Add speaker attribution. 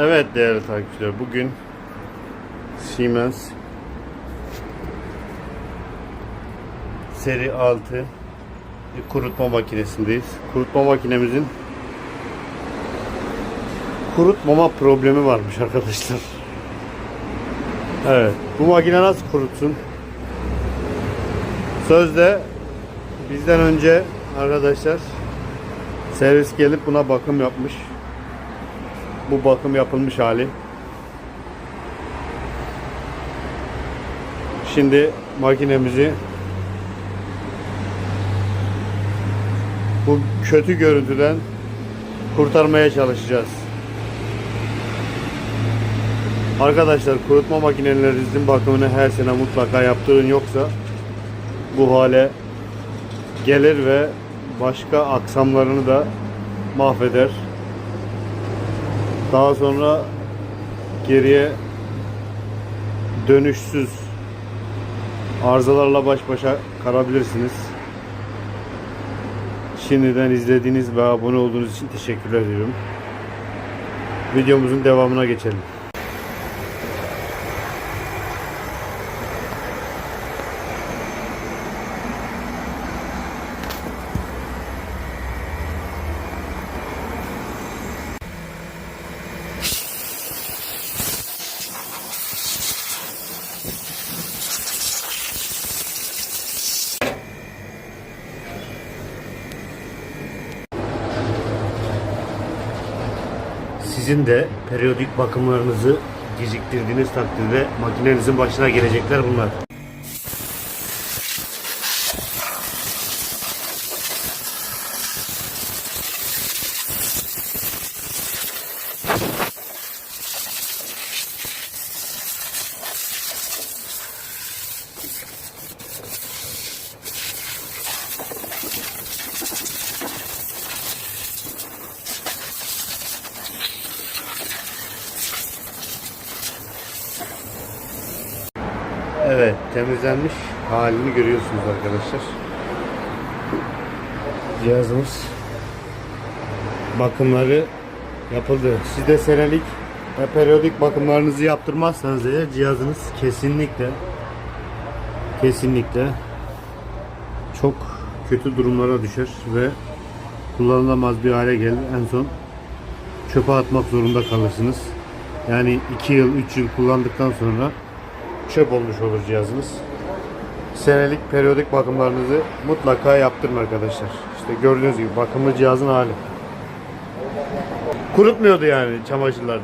Speaker 1: Evet değerli takipçiler bugün Siemens seri 6 bir kurutma makinesindeyiz. Kurutma makinemizin kurutmama problemi varmış arkadaşlar. Evet. Bu makine nasıl kurutsun? Sözde bizden önce arkadaşlar servis gelip buna bakım yapmış. Bu bakım yapılmış hali. Şimdi makinemizi bu kötü görüntüden kurtarmaya çalışacağız. Arkadaşlar kurutma makinelerinizin bakımını her sene mutlaka yaptırın yoksa bu hale gelir ve başka aksamlarını da mahveder. Daha sonra geriye dönüşsüz arızalarla baş başa kalabilirsiniz. Şimdiden izlediğiniz ve abone olduğunuz için teşekkürler ediyorum. Videomuzun devamına geçelim. Sizin de periyodik bakımlarınızı geciktirdiğiniz takdirde makinenizin başına gelecekler bunlar. Evet, temizlenmiş halini görüyorsunuz arkadaşlar. Cihazımız bakımları yapıldı. Siz de senelik ve periyodik bakımlarınızı yaptırmazsanız eğer cihazınız kesinlikle kesinlikle çok kötü durumlara düşer ve kullanılamaz bir hale gelir. En son çöpe atmak zorunda kalırsınız. Yani 2 yıl, 3 yıl kullandıktan sonra çöp olmuş olur cihazınız. Senelik periyodik bakımlarınızı mutlaka yaptırın arkadaşlar. İşte gördüğünüz gibi bakımlı cihazın hali. Kurutmuyordu yani çamaşırlar.